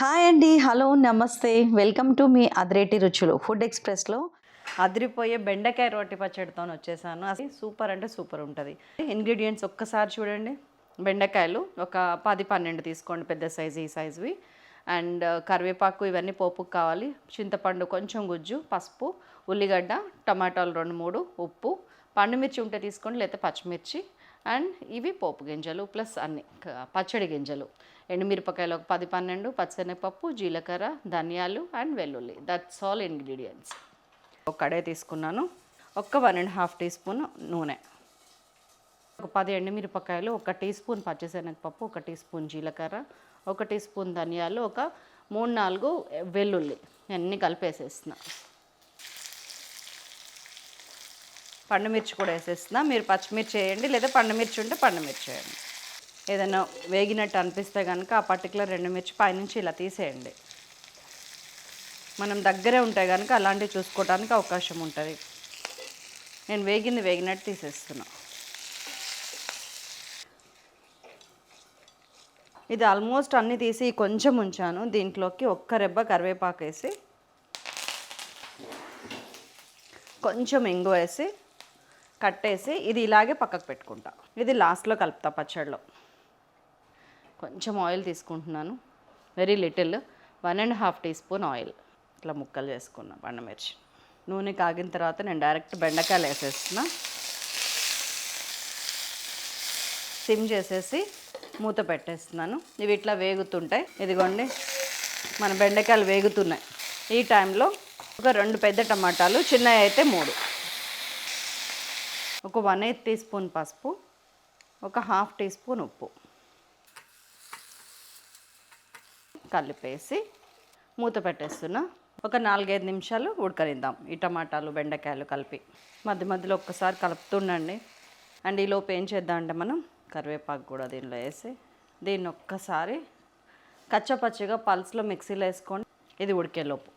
Hi అండి. Hello నమస్తే. Welcome to me అదిరేటి రుచులు. ఫుడ్ ఎక్స్ప్రెస్లో అదిరిపోయే బెండకాయ రోటి పచ్చడితో వచ్చేసాను. అది సూపర్ అంటే సూపర్ ఉంటుంది. ఇంగ్రీడియంట్స్ ఒక్కసారి చూడండి. బెండకాయలు ఒక పది పన్నెండు తీసుకోండి పెద్ద సైజు ఈ సైజువి. అండ్ uh, కరివేపాకు ఇవన్నీ పోపుకు కావాలి. చింతపండు కొంచెం గుజ్జు పసుపు ఉల్లిగడ్డ టమాటాలు రెండు మూడు ఉప్పు. పండుమిర్చి ఉంటే తీసుకోండి లేకపోతే పచ్చిమిర్చి. అండ్ ఇవి పోపు గింజలు ప్లస్ అన్ని పచ్చడి గింజలు. ఎండుమిరపకాయలు ఒక పది పన్నెండు పచ్చనపప్పు జీలకర్ర ధనియాలు అండ్ వెల్లుల్లి. దట్స్ ఆల్ ఇంగ్రీడియంట్స్ ఒక కడాయి తీసుకున్నాను. ఒక్క one and half teaspoon నూనె. ఒక పది ఎండుమిరపకాయలు ఒక టీ స్పూన్ పచ్చిశనగపప్పు ఒక టీ స్పూన్ జీలకర్ర ఒక టీ స్పూన్ ధనియాలు ఒక మూడు నాలుగు వెల్లుల్లి. అన్నీ కలిపేసేస్తున్నాను పండుమిర్చి కూడా వేసేస్తున్నా. మీరు పచ్చిమిర్చి వేయండి లేదా పండుమిర్చి ఉంటే పండుమిర్చి వేయండి. ఏదైనా వేగినట్టు అనిపిస్తే కనుక ఆ పర్టికులర్ రెండు మిర్చి పైనుంచి ఇలా తీసేయండి. మనం దగ్గరే ఉంటే కనుక అలాంటివి చూసుకోవడానికి అవకాశం ఉంటుంది. నేను వేగింది వేగినట్టు తీసేస్తున్నా. ఇది ఆల్మోస్ట్ అన్నీ తీసి కొంచెం ఉంచాను. దీంట్లోకి ఒక్క రెబ్బ కరివేపాకు వేసి కొంచెం ఇంగు వేసి కట్టేసి ఇది ఇలాగే పక్కకు పెట్టుకుంటా. ఇది లాస్ట్లో కలుపుతా పచ్చడిలో కొంచెం ఆయిల్ తీసుకుంటున్నాను. Very little one and half teaspoon oil ఇట్లా ముక్కలు చేసుకున్నా పండుమిర్చి. నూనె కాగిన తర్వాత నేను డైరెక్ట్ బెండకాయలు వేసేస్తున్నా. సిమ్ చేసేసి మూత పెట్టేస్తున్నాను. ఇవి ఇట్లా వేగుతుంటాయి. ఇదిగోండి. మన బెండకాయలు వేగుతున్నాయి. ఈ టైంలో ఒక రెండు పెద్ద టమాటాలు చిన్నవి అయితే మూడు. ఒక వన్ ఎయిత్ టీ స్పూన్ పసుపు ఒక హాఫ్ టీ స్పూన్ ఉప్పు. కలిపేసి మూత పెట్టేస్తున్నా. ఒక నాలుగైదు నిమిషాలు ఉడకనిద్దాం. ఈ టమాటాలు బెండకాయలు కలిపి. మధ్య మధ్యలో ఒక్కసారి కలుపుతుండండి. అండ్ ఈ లోపు ఏం చేద్దాం అంటే మనం కరివేపాకు కూడా దీనిలో వేసి దీన్ని ఒక్కసారి కచ్చపచ్చిగా పల్స్లో మిక్సీలో వేసుకొని ఇది ఉడికేలోపు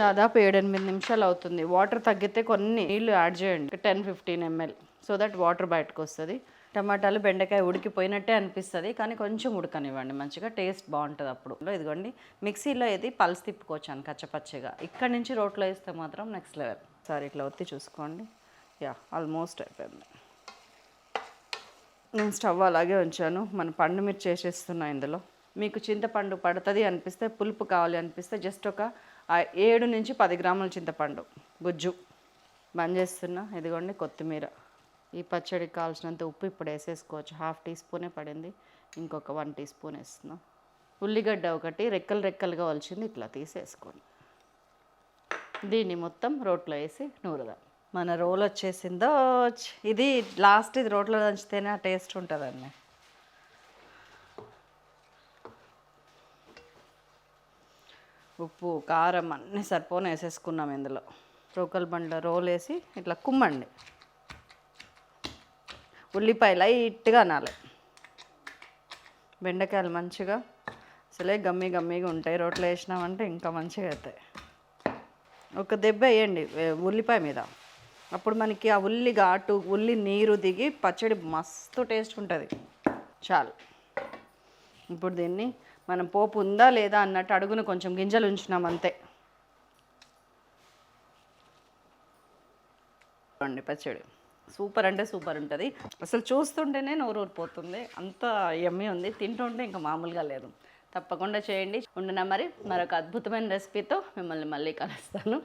దాదాపు ఏడెనిమిది నిమిషాలు అవుతుంది. వాటర్ తగ్గితే కొన్ని నీళ్ళు యాడ్ చేయండి. Ten fifteen ML. So that water బయటకు వస్తుంది. టమాటాలు బెండకాయ ఉడికిపోయినట్టే అనిపిస్తుంది కానీ కొంచెం ఉడకనివ్వండి మంచిగా. టేస్ట్ బాగుంటుంది అప్పుడు. ఇదిగోండి మిక్సీలో ఇది పల్స్ తిప్పుకోవచ్చాను కచ్చపచ్చగా. ఇక్కడ నుంచి రోట్లో వేస్తే మాత్రం నెక్స్ట్ లెవెల్. సార్ ఇట్లా ఒత్తి చూసుకోండి. యా ఆల్మోస్ట్ అయిపోయింది. నేను స్టవ్ అలాగే ఉంచాను. మన పండు మిర్చి వేసేస్తున్నా ఇందులో. మీకు చింతపండు పడుతుంది అనిపిస్తే పులుపు కావాలి అనిపిస్తే జస్ట్ ఒక ఏడు నుంచి పది గ్రాముల చింతపండు గుజ్జు. బంద్ చేస్తున్నా. ఇదిగోండి కొత్తిమీర. ఈ పచ్చడికి కావాల్సినంత ఉప్పు ఇప్పుడు వేసేసుకోవచ్చు. హాఫ్ టీ స్పూనే పడింది. ఇంకొక వన్ టీ స్పూన్ వేస్తున్నా. ఉల్లిగడ్డ ఒకటి రెక్కలు రెక్కలుగా వలిచింది ఇట్లా తీసేసుకోండి. దీన్ని మొత్తం రోట్లో వేసి నూరుదాం. మన రోల్ వచ్చేసిందో ఇది లాస్ట్ ఇది రోట్లో దంచితేనే ఆ టేస్ట్ ఉంటుందండి. ఉప్పు కారం అన్నీ సరిపోని వేసేసుకున్నాం ఇందులో. రోకల్ బండ్లో రోల్ వేసి ఇట్లా కుమ్మండి. ఉల్లిపాయ లైట్గా అనాలి బెండకాయలు మంచిగా అసలే గమ్మి గమ్మిగా ఉంటాయి. రోట్లో వేసినామంటే ఇంకా మంచిగా అవుతాయి. ఒక దెబ్బ వేయండి ఉల్లిపాయ మీద. అప్పుడు మనకి ఆ ఉల్లి ఘాటు ఉల్లి నీరు దిగి పచ్చడి మస్తు టేస్ట్ ఉంటుంది. చాలు. ఇప్పుడు దీన్ని మనం పోపు ఉందా లేదా అన్నట్టు అడుగున కొంచెం గింజలు ఉంచినాం అంతే. అండి పచ్చడి. సూపర్ అంటే సూపర్ ఉంటుంది. అసలు చూస్తుంటేనే నోరు ఊరిపోతుంది. అంత ఎమ్మి ఉంది. తింటుంటే ఇంకా మామూలుగా లేదు. తప్పకుండా చేయండి. ఉండునా మరి? మరొక అద్భుతమైన రెసిపీతో మిమ్మల్ని మళ్ళీ కలుస్తాను.